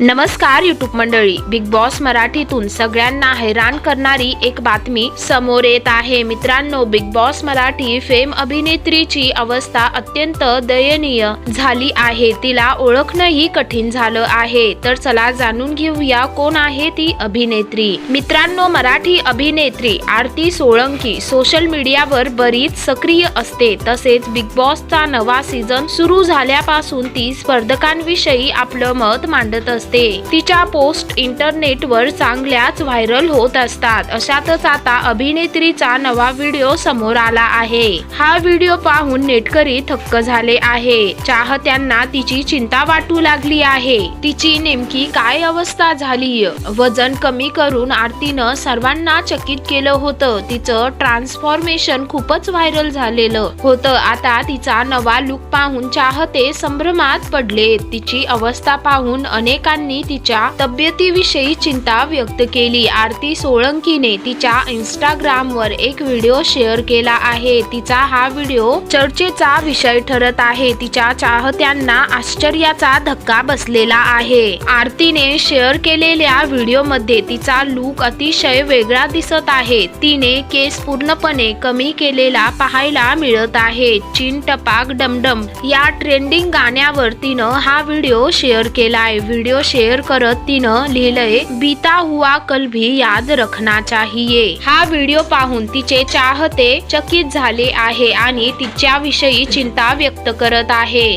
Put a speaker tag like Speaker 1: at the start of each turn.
Speaker 1: नमस्कार युट्यूब मंडळी. Big boss मराठीतून सगळ्यांना हैराण करणारी एक बातमी समोर येत आहे. मित्रांनो बिग बॉस मराठी फेम अभिनेत्रीची अवस्था अत्यंत दयनीय झाली आहे. तिला ओळखणंही कठीण झालं आहे. तर चला जाणून घेऊया कोण आहे ती अभिनेत्री. मित्रांनो मराठी अभिनेत्री आरती सोळंकी सोशल मीडियावर बरीच सक्रिय असते. तसेच बिग बॉसचा नवा सीझन सुरू झाल्यापासून ती स्पर्धकांविषयी आपलं मत मांडत असते. तिच्या पोस्ट इंटरनेटवर चांगल्याच व्हायरल होत असतात. अशातच आता अभिनेत्रीचा नवा व्हिडिओ समोर आला आहे. हा व्हिडिओ पाहून नेटकरी थक्क झाले आहे. चाहत्यांना तिची चिंता वाटू लागली आहे. तिची नेमकी काय अवस्था झाली? वजन कमी करून आरतीनं सर्वांना चकित केलं होतं. तिचं ट्रान्सफॉर्मेशन खूपच व्हायरल झालेलं होतं. आता तिचा नवा लुक पाहून चाहते संभ्रमात पडले तिची अवस्था पाहून अनेकांनी तिच्या तब्येतीविषयी चिंता व्यक्त केली. आरती सोळंकीने तिच्या इंस्टाग्राम वर एक व्हिडिओ शेअर केला आहे. तिचा हा व्हिडिओ चर्चेचा विषय ठरत आहे. तिच्या चाहत्यांना आश्चर्याचा धक्का बसलेला आहे. आरतीने शेअर केलेल्या व्हिडिओमध्ये तिचा लूक अतिशय वेगळा दिसत आहे. तिने केस पूर्णपणे कमी केलेला पाहायला मिळत आहे. चिन टपाक डमडम या ट्रेंडिंग गाण्यावर तिनं हा व्हिडिओ शेअर केलाय. व्हिडिओ शेअर करत तिनं लिहिलंय बीता हुआ कल भी याद रखना चाहिए. हा व्हिडिओ पाहून तिचे चाहते चकित झाले आहे आणि तिच्याविषयी चिंता व्यक्त करत आहे.